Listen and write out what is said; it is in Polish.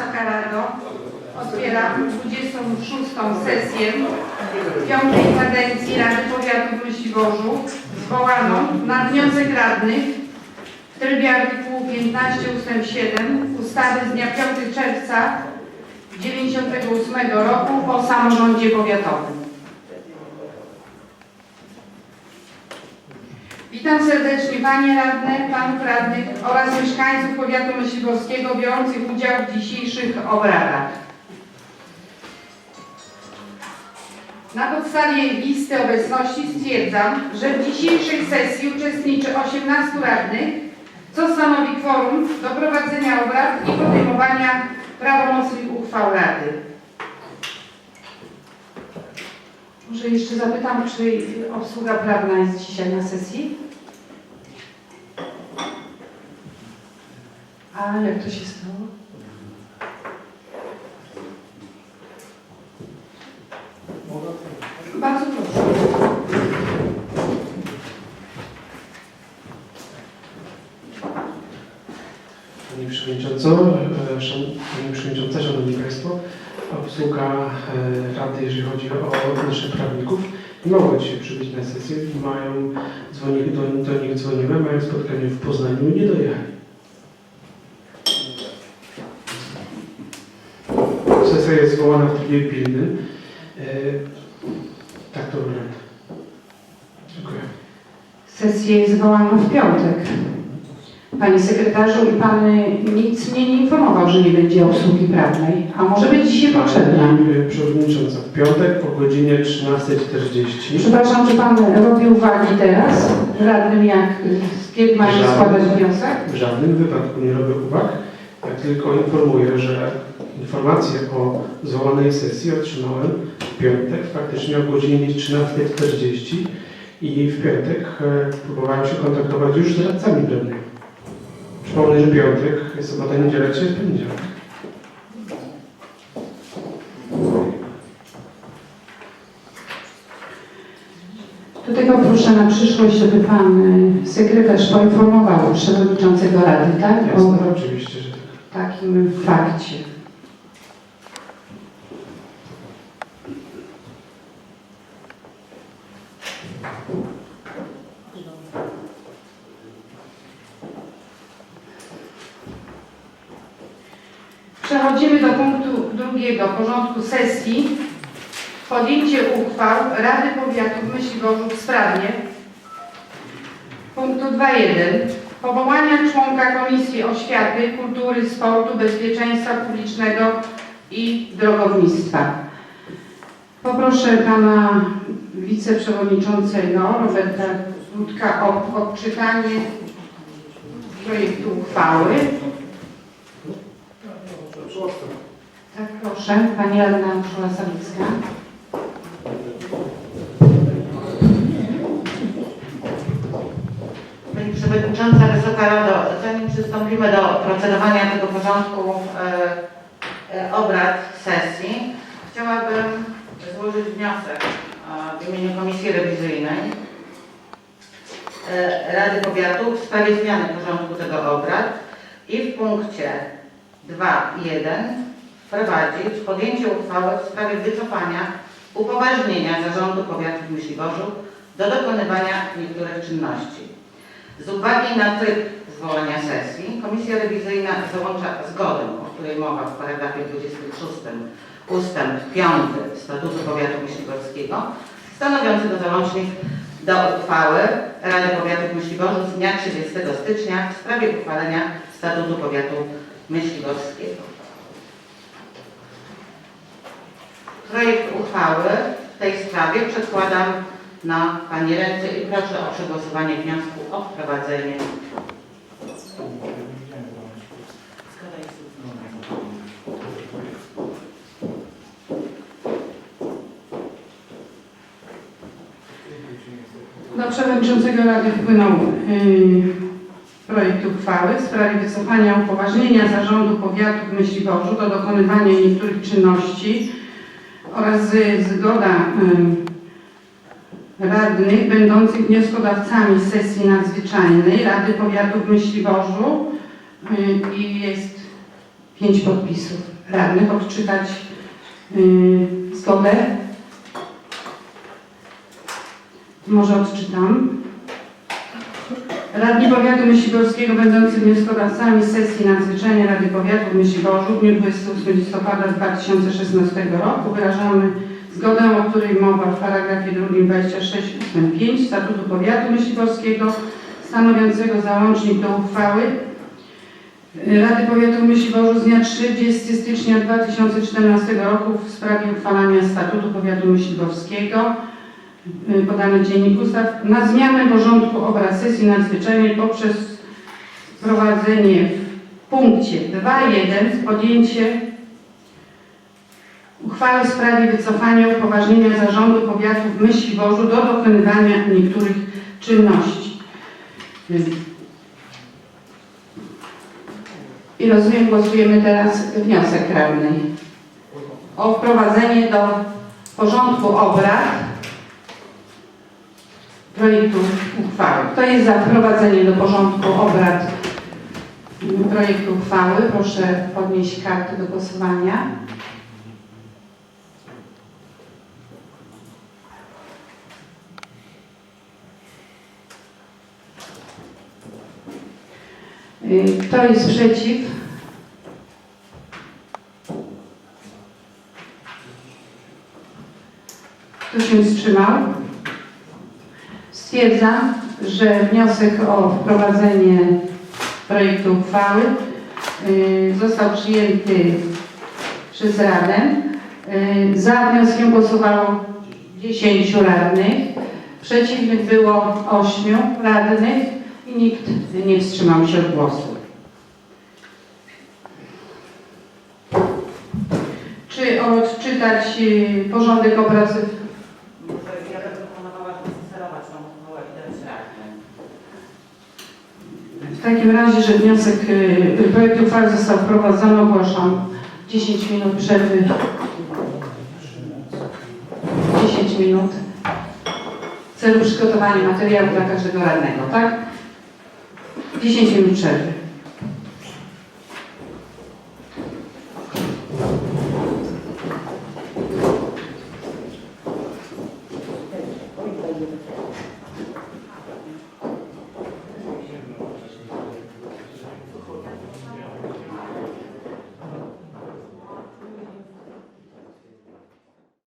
Sakarado otwieram 26. sesję piątej kadencji Rady Powiatu w Myśliborzu zwołaną na wniosek radnych w trybie artykułu 15 ust. 7 ustawy z dnia 5 czerwca 1998 roku o samorządzie powiatowym. Witam serdecznie Panie Radne, Panów Radnych oraz mieszkańców Powiatu Myśliborskiego biorących udział w dzisiejszych obradach. Na podstawie listy obecności stwierdzam, że w dzisiejszej sesji uczestniczy 18 radnych, co stanowi kworum do prowadzenia obrad i podejmowania prawomocnych uchwał Rady. Może jeszcze zapytam, czy obsługa prawna jest dzisiaj na sesji? A jak to się stało? Bardzo proszę. Pani Przewodnicząca, e, Szanowni Państwo, obsługa e, Rady, jeżeli chodzi o naszych prawników, nie mogła dzisiaj przybyć na sesję, mają, dzwoni, do, do nich dzwoniłem, mają spotkanie w Poznaniu i nie dojechali. Sesja jest zwołana w trybie pilnym. E, Tak to wygląda. Dziękuję. Sesję zwołano w piątek. Panie sekretarzu, i Pan nic mnie nie informował, że nie będzie obsługi prawnej. A może być dzisiaj potrzebna? Pani Przewodnicząca, w piątek o godzinie 13.40 Przepraszam, czy Pan robi uwagi teraz? Radnym jak, kiedy mają Żadnych. składać wniosek? W żadnym wypadku nie robię uwag. Ja tylko informuję, że informację o zwołanej sesji otrzymałem w piątek, faktycznie o godzinie 13.40 i w piątek e, próbowałem się kontaktować już z radcami prawnymi. Przypomnę, że piątek, jest sobota, niedziela, dzisiaj jest poniedziałek. Do tego proszę na przyszłość, żeby Pan y, sekretarz poinformował przewodniczącego Rady, tak? Jasne, O oczywiście, że tak. takim fakcie. Przechodzimy do punktu drugiego porządku sesji. Podjęcie uchwał Rady Powiatu w Myśliborzu w sprawie punktu 2.1 powołania członka Komisji Oświaty, Kultury, Sportu, Bezpieczeństwa Publicznego i Drogownictwa. Poproszę pana wiceprzewodniczącego Roberta Dudka o odczytanie projektu uchwały. Tak, proszę. Pani Radna Urszula Sawicka. Pani Przewodnicząca, Wysoka Rado, zanim przystąpimy do procedowania tego porządku e, e, obrad sesji, chciałabym złożyć wniosek e, w imieniu Komisji Rewizyjnej e, Rady Powiatu w sprawie zmiany porządku tego obrad i w punkcie 2.1 wprowadzić podjęcie uchwały w sprawie wycofania upoważnienia Zarządu Powiatu w Myśliborzu do dokonywania niektórych czynności. Z uwagi na tryb zwołania sesji, Komisja Rewizyjna załącza zgodę, o której mowa w paragrafie 26 ustęp 5 Statutu Powiatu Myśliborskiego, stanowiący go załącznik do uchwały Rady Powiatu Myśliborzu z dnia 30 stycznia w sprawie uchwalenia Statutu Powiatu Myśliborskiego. Projekt uchwały w tej sprawie przedkładam na Pani ręce i proszę o przegłosowanie wniosku o wprowadzenie. Do przewodniczącego Rady wpłynął yy, projekt uchwały w sprawie wycofania upoważnienia Zarządu Powiatu w Myśliborzu do dokonywania niektórych czynności oraz zgoda radnych będących wnioskodawcami sesji nadzwyczajnej Rady Powiatu w Myśliborzu i jest pięć podpisów radnych. Odczytać zgodę. Może odczytam. Radni Powiatu Myśliborskiego będący wnioskodawcami sesji nadzwyczajnej Rady Powiatu w Myśliborzu w dniu 28 listopada 2016 roku wyrażamy zgodę, o której mowa w paragrafie 2 26 ust. 5 Statutu Powiatu Myśliborskiego stanowiącego załącznik do uchwały Rady Powiatu w Myśliborzu z dnia 30 stycznia 2014 roku w sprawie uchwalania Statutu Powiatu Myśliborskiego podany Dziennik Ustaw na zmianę porządku obrad sesji nadzwyczajnej poprzez wprowadzenie w punkcie 2.1 podjęcie uchwały w sprawie wycofania upoważnienia zarządu powiatu w Myśliborzu do dokonywania niektórych czynności. I rozumiem, głosujemy teraz wniosek radny o wprowadzenie do porządku obrad projektu uchwały. Kto jest za wprowadzenie do porządku obrad projektu uchwały? Proszę podnieść kartę do głosowania. Y, Kto jest przeciw? Kto się wstrzymał? Stwierdzam, że wniosek o wprowadzenie projektu uchwały y, został przyjęty przez Radę. Y, Za wnioskiem głosowało 10 radnych, przeciwnych było 8 radnych i nikt nie wstrzymał się od głosu. Czy odczytać y, porządek obrad Ja bym proponowała, żeby sterować tą uchwałę i dać radnym. W takim razie, że wniosek, y, projekt uchwały został wprowadzony, ogłaszam 10 minut przerwy. 10 minut w celu przygotowania materiału dla każdego radnego, tak? 10 minut przerwy.